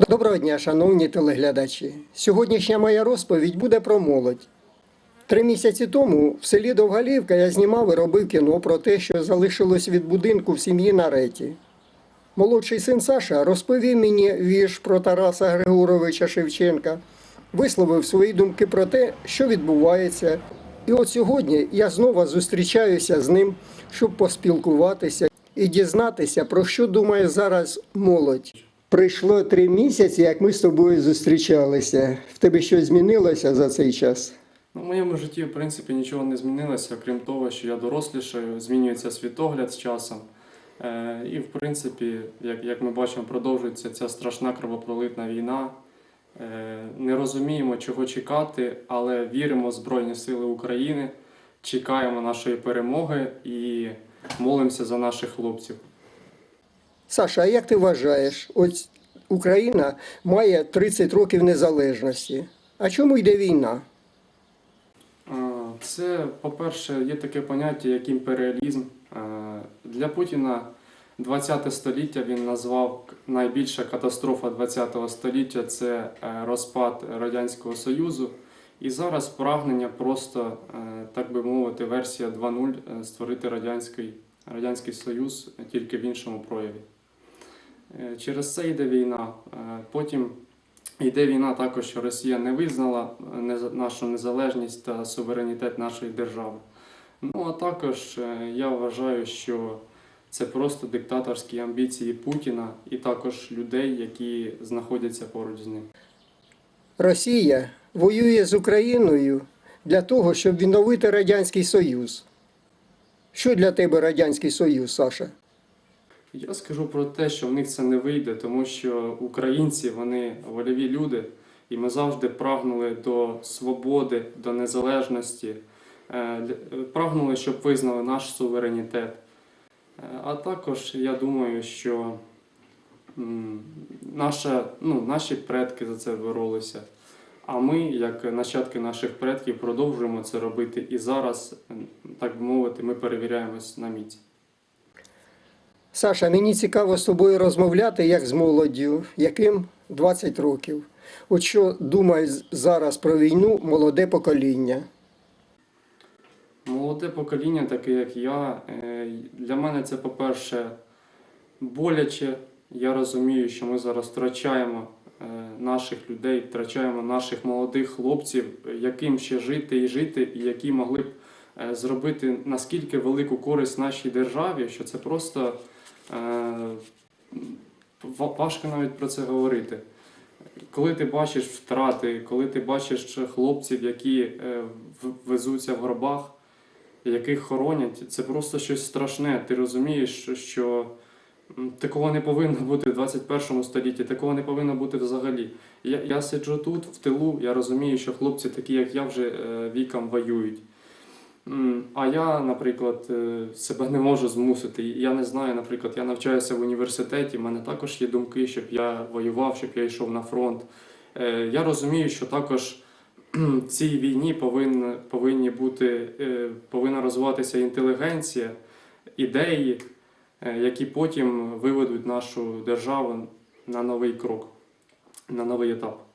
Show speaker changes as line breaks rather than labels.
Доброго дня, шановні телеглядачі. Сьогоднішня моя розповідь буде про молодь. Три місяці тому в селі Довгалівка я знімав і робив кіно про те, що залишилось від будинку в сім'ї Нареті. Молодший син Саша розповів мені вірш про Тараса Григоровича Шевченка, висловив свої думки про те, що відбувається. І от сьогодні я знову зустрічаюся з ним, щоб поспілкуватися і дізнатися, про що думає зараз молодь. Прийшло три місяці, як ми з тобою зустрічалися. В тебе щось змінилося за цей час?
Ну, в моєму житті, в принципі, нічого не змінилося, крім того, що я дорослішаю, змінюється світогляд з часом. Е, і, в принципі, як, як ми бачимо, продовжується ця страшна кровопролитна війна. Е, не розуміємо, чого чекати, але віримо в Збройні Сили України, чекаємо нашої перемоги і молимося за наших хлопців.
Саша, а як ти вважаєш? Ось Україна має 30 років незалежності. А чому йде війна?
Це, по-перше, є таке поняття, як імперіалізм. Для Путіна 20 століття він назвав найбільша катастрофа 20-го століття це е, розпад Радянського Союзу. І зараз прагнення просто, е, так би мовити, версія 2.0 е, створити Радянський, Радянський Союз тільки в іншому прояві. Е, Через це йде війна. Е, Потім Йде війна також, що Росія не визнала е, нашу незалежність та суверенітет нашої держави. Ну а також я вважаю, що це просто диктаторські амбіції Путіна і також людей, які знаходяться поруч з ним.
Росія воює з Україною для того, щоб відновити Радянський Союз. Що для тебе Радянський Союз, Саша?
Я скажу про те, що в них це не вийде, тому що українці вони вольові люди, і ми завжди прагнули до свободи, до незалежності, е, прагнули, щоб визнали наш суверенітет. Е, А також я думаю, що наша, ну, наші предки за це боролися. А ми, як нащадки наших предків, продовжуємо це робити. І зараз, так би мовити, ми перевіряємось на міць.
Саша, мені цікаво з тобою розмовляти як з молоддю, яким 20 років. От що думає зараз про війну молоде покоління?
Молоде покоління, таке як я, е, для мене це, по-перше, боляче. Я розумію, що ми зараз втрачаємо е, наших людей, втрачаємо наших молодих хлопців, яким ще жити і жити, і які могли б е, зробити наскільки велику користь нашій державі, що це просто важко навіть про це говорити. Коли ти бачиш втрати, коли ти бачиш хлопців, які е, везуться в гробах, яких хоронять, це просто щось страшне. Ти розумієш, що, що такого не повинно бути в 21 столітті, такого не повинно бути взагалі. Я, я сиджу тут, в тилу, я розумію, що хлопці, такі як я, вже е, віком воюють. А я, наприклад, е, себе не можу змусити. Я не знаю, наприклад, я навчаюся в університеті, в мене також є думки, щоб я воював, щоб я йшов на фронт. Е, Я розумію, що також в цій війні повинна, повинні бути, е, повинна розвиватися інтелігенція, ідеї, які потім виведуть нашу державу на новий крок, на новий етап.